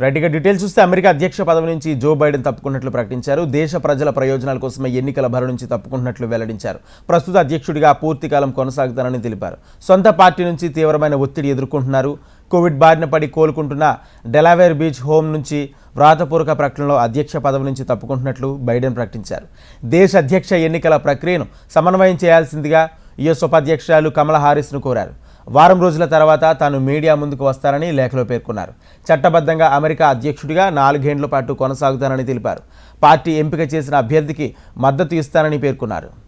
Right ఇక details చూస్తే America అధ్యక్ష పదవి నుంచి జో బైడెన్ తప్పుకున్నట్లు ప్రకటించారు. దేశ ప్రజల ప్రయోజనాల కోసమే ఎన్నికల భర నుంచి తప్పుకుంటున్నట్లు వెల్లడించారు. ప్రస్తుత అధ్యక్షుడిగా పూర్తికాలం కొనసాగుతానని తెలిపారు. సొంత పార్టీ నుంచి తీవ్రమైన ఒత్తిడి ఎదుర్కొంటున్నారు. కోవిడ్ బారిన పడి కోలుకుంటున్న డెలావేర్ బీచ్ హోమ్ నుంచి వ్రాతపూర్వక ప్రకటనలో అధ్యక్ష పదవి నుంచి తప్పుకుంటున్నట్లు బైడెన్ ప్రకటించారు. దేశ అధ్యక్ష ఎన్నికల ప్రక్రియను సమన్వయం చేయాల్సిందిగా యుఎస్ ఉపాధ్యక్షురాలు కమలా హారిస్ను కోరారు. వారం రోజుల తర్వాత తాను మీడియా ముందుకు వస్తారని లేఖలో పేర్కొన్నారు. చట్టబద్ధంగా అమెరికా అధ్యక్షుడిగా నాలుగేండ్ల పాటు కొనసాగుతానని తెలిపారు. పార్టీ ఎంపిక చేసిన అభ్యర్థికి మద్దతు ఇస్తానని పేర్కొన్నారు.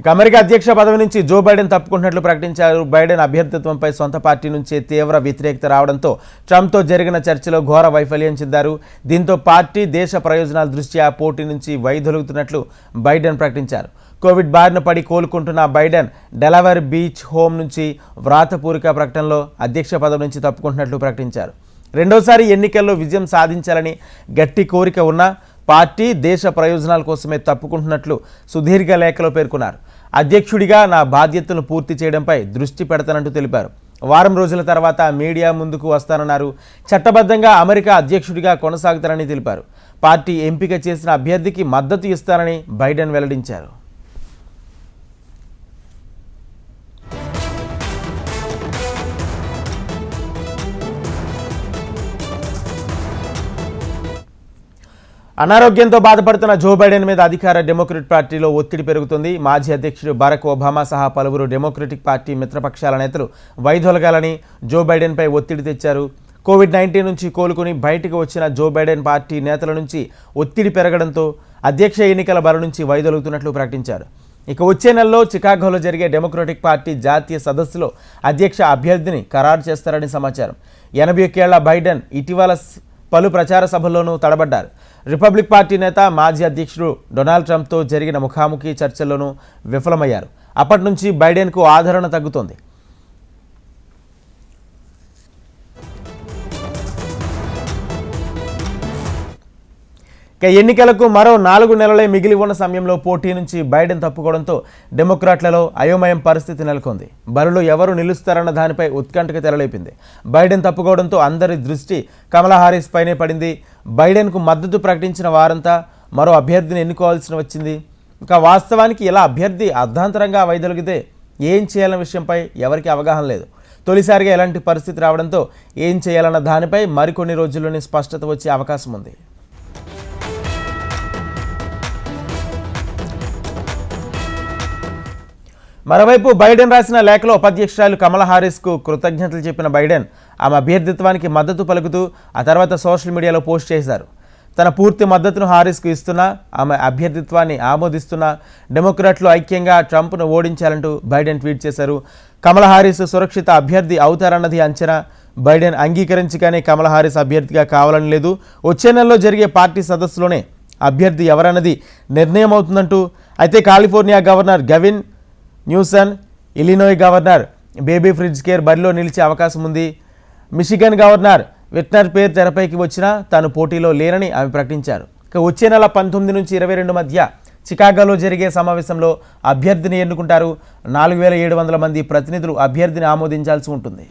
ఇక అమెరికా అధ్యక్ష పదవి నుంచి జో బైడెన్ తప్పుకుంటున్నట్లు ప్రకటించారు. బైడెన్ అభ్యర్థిత్వంపై సొంత పార్టీ నుంచే తీవ్ర వ్యతిరేకత రావడంతో ట్రంప్తో జరిగిన చర్చలో ఘోర వైఫల్యం చెందారు. దీంతో పార్టీ దేశ ప్రయోజనాల దృష్ట్యా పోటీ నుంచి వైదొలుగుతున్నట్లు బైడెన్ ప్రకటించారు. కోవిడ్ బారిన పడి కోలుకుంటున్న బైడెన్ డెలవర్ బీచ్ హోమ్ నుంచి వ్రాతపూరిక ప్రకటనలో అధ్యక్ష పదవి నుంచి తప్పుకుంటున్నట్లు ప్రకటించారు. రెండోసారి ఎన్నికల్లో విజయం సాధించాలని గట్టి కోరిక ఉన్న పార్టీ దేశ ప్రయోజనాల కోసమే తప్పుకుంటున్నట్లు సుదీర్ఘ లేఖలో పేర్కొన్నారు. అధ్యక్షుడిగా నా బాధ్యతలను పూర్తి చేయడంపై దృష్టి పెడతానంటూ తెలిపారు. వారం రోజుల తర్వాత మీడియా ముందుకు వస్తానన్నారు. చట్టబద్ధంగా అమెరికా అధ్యక్షుడిగా కొనసాగుతారని తెలిపారు. పార్టీ ఎంపిక చేసిన అభ్యర్థికి మద్దతు ఇస్తానని బైడెన్ వెల్లడించారు. అనారోగ్యంతో బాధపడుతున్న జో బైడెన్ మీద అధికార డెమోక్రట్ పార్టీలో ఒత్తిడి పెరుగుతుంది. మాజీ అధ్యక్షుడు బరాక్ ఒబామా సహా పలువురు డెమోక్రటిక్ పార్టీ మిత్రపక్షాల నేతలు వైదొలగాలని జో బైడెన్పై ఒత్తిడి తెచ్చారు. కోవిడ్ నైన్టీన్ నుంచి కోలుకుని బయటకు వచ్చిన జో బైడెన్ పార్టీ నేతల నుంచి ఒత్తిడి పెరగడంతో అధ్యక్ష ఎన్నికల బరి నుంచి వైదొలుగుతున్నట్లు ప్రకటించారు. ఇక వచ్చే నెలలో చికాగోలో జరిగే డెమోక్రటిక్ పార్టీ జాతీయ సదస్సులో అధ్యక్ష అభ్యర్థిని ఖరారు చేస్తారని సమాచారం. ఎనభై ఒక్కేళ్ళ బైడెన్ ఇటీవల పలు ప్రచార సభల్లోనూ తడబడ్డారు. రిపబ్లిక్ పార్టీ నేత మాజీ అధ్యక్షుడు డొనాల్డ్ ట్రంప్తో జరిగిన ముఖాముఖి చర్చల్లోనూ విఫలమయ్యారు. అప్పటి నుంచి బైడెన్కు ఆదరణ తగ్గుతోంది. ఇక ఎన్నికలకు మరో నాలుగు నెలలే మిగిలి ఉన్న సమయంలో పోటీ నుంచి బైడెన్ తప్పుకోవడంతో డెమోక్రాట్లలో అయోమయం పరిస్థితి నెలకొంది. బరిలో ఎవరు నిలుస్తారన్న దానిపై ఉత్కంఠకు తెరలేపింది. బైడెన్ తప్పుకోవడంతో అందరి దృష్టి కమలా హారిస్ పైనే పడింది. బైడెన్కు మద్దతు ప్రకటించిన వారంతా మరో అభ్యర్థిని ఎన్నుకోవాల్సి వచ్చింది. ఇక వాస్తవానికి ఇలా అభ్యర్థి అర్ధాంతరంగా వైదొలిగితే ఏం చేయాలన్న విషయంపై ఎవరికి అవగాహన లేదు. తొలిసారిగా ఇలాంటి పరిస్థితి రావడంతో ఏం చేయాలన్న దానిపై మరికొన్ని రోజుల్లోనే స్పష్టత వచ్చే అవకాశం ఉంది. మరోవైపు బైడెన్ రాసిన లేఖలో ఉపాధ్యక్షురాలు కమలా హారిస్కు కృతజ్ఞతలు చెప్పిన బైడెన్ ఆమె అభ్యర్థిత్వానికి మద్దతు పలుకుతూ ఆ తర్వాత సోషల్ మీడియాలో పోస్ట్ చేశారు. తన పూర్తి మద్దతును హారిస్కు ఇస్తున్నా ఆమె అభ్యర్థిత్వాన్ని ఆమోదిస్తున్న డెమోక్రాట్లు ఐక్యంగా ట్రంప్ను ఓడించాలంటూ బైడెన్ ట్వీట్ చేశారు. కమల హారిస్ సురక్షిత అభ్యర్థి అవుతారన్నది అంచనా. బైడెన్ అంగీకరించగానే కమలా హారిస్ అభ్యర్థిగా కావాలని లేదు. వచ్చే నెలలో జరిగే పార్టీ సదస్సులోనే అభ్యర్థి ఎవరన్నది నిర్ణయం అవుతుందంటూ అయితే California governor Gavin Newsom Illinois governor JB Pritzker బరిలో నిలిచే అవకాశం ఉంది. మిషిగన్ గవర్నర్ విట్నర్ పేరు తెరపైకి వచ్చినా తాను పోటీలో లేనని ఆమె ప్రకటించారు. ఇక వచ్చే నెల పంతొమ్మిది నుంచి ఇరవై రెండు మధ్య చికాగోలో జరిగే సమావేశంలో అభ్యర్థిని ఎన్నుకుంటారు. నాలుగు వేల ఏడు వందల మంది ప్రతినిధులు అభ్యర్థిని ఆమోదించాల్సి ఉంటుంది.